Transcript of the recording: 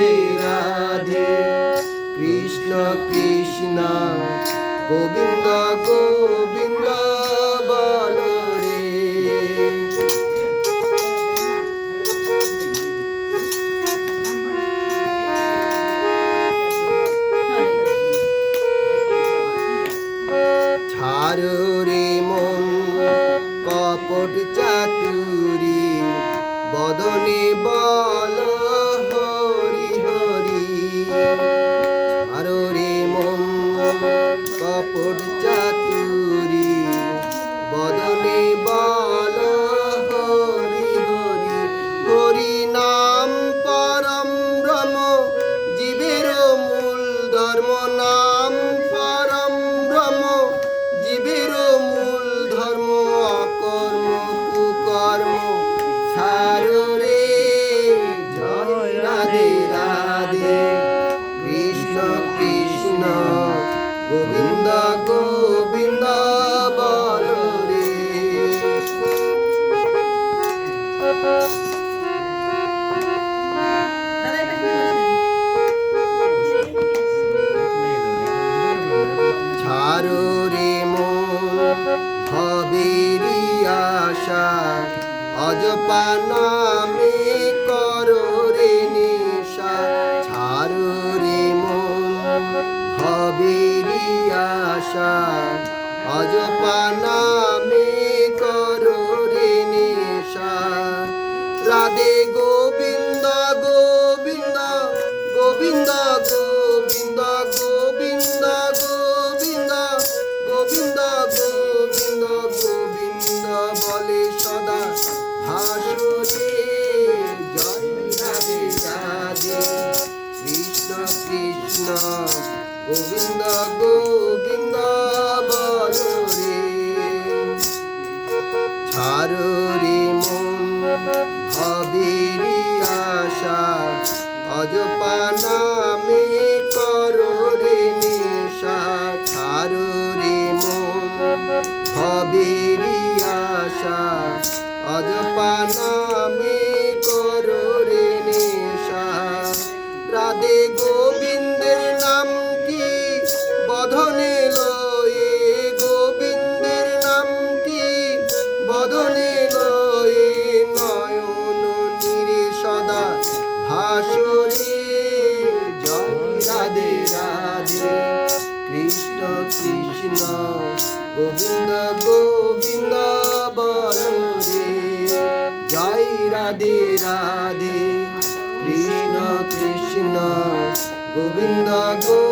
রাধে রাধে কৃষ্ণ কৃষ্ণ গোবিন্দ গোবিন্দ বল রে ছাড়ো রে মন কপট চাতুরি বদনে কৃষ্ণ গোবিন্দ গোবিন্দ বল রে। ছাড়ো রে মন হবেরি আশা অজপা নামে অজ হবেরি আশা অজপা নামে করো রে নেশা ছাড়ো রে মন। হবেরি আশা অজপা রাধে কৃষ্ণ কৃষ্ণ গোবিন্দ গোবিন্দ বল রে জয় রাধে রাধে কৃষ্ণ কৃষ্ণ গোবিন্দ গোবিন্দ